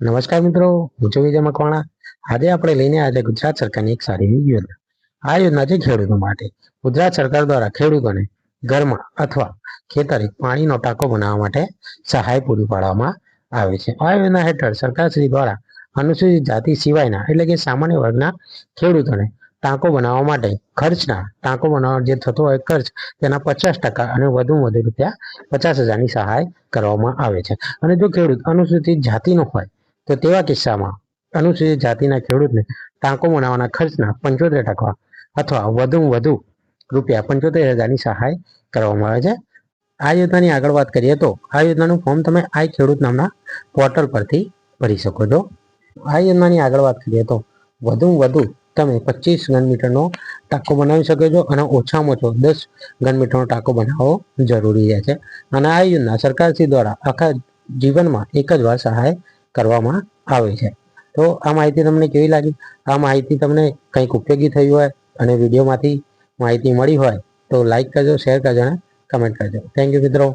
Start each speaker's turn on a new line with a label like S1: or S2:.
S1: નમસ્કાર મિત્રો, હું છું વિજય મકવાણા. આજે આપણે લઈને આજે ગુજરાત સરકારની એક સારી એવી યોજના. આ યોજના છે ખેડૂતો માટે. ગુજરાત સરકાર દ્વારા ખેડૂતોને ઘરમાં અથવા ખેતરે પાણીનો ટાંકો બનાવવા માટે સહાય પૂરી પાડવામાં આવે છે. આ યોજના હેઠળ સરકારશ્રી દ્વારા અનુસૂચિત જાતિ સિવાયના એટલે કે સામાન્ય વર્ગના ખેડૂતોને ટાંકો બનાવવા માટે ખર્ચના ટાંકો બનાવવા જે થતો હોય ખર્ચ, તેના પચાસ ટકા અને વધુમાં વધુ રૂપિયા પચાસ હજારની સહાય કરવામાં આવે છે. અને જો ખેડૂત અનુસૂચિત જાતિનો હોય તો તેવા કિસ્સામાં અનુસૂચિત જાતિના ખેડૂતને ટાંકો બનાવવાના ખર્ચના પંચોતેર ટકા અથવા વધુમાં વધુ રૂપિયા પંચોતેર હજારની સહાય કરવામાં આવે છે. આ યોજનાની આગળ વાત કરીએ તો આ યોજનાનું ફોર્મ તમે આઈ ખેડૂત નામના પોર્ટલ પરથી ભરી શકો છો. આ યોજનાની આગળ વાત કરીએ તો વધુમાં વધુ તમે પચીસ ઘન મીટરનો ટાંકો બનાવી શકો છો અને ઓછામાં ઓછો દસ ઘન મીટરનો ટાંકો બનાવવો જરૂરી છે. અને આ યોજના સરકારશ્રી દ્વારા આખા જીવનમાં એક જ વાર સહાય કરવામાં આવે છે. તો આ માહિતી તમને કેવી લાગી? આ માહિતી તમને કંઈક ઉપયોગી થઈ હોય અને વિડીયોમાંથી માહિતી મળી હોય તો લાઈક કરજો, શેર કરજો અને કમેન્ટ કરજો. થેન્ક યુ મિત્રો.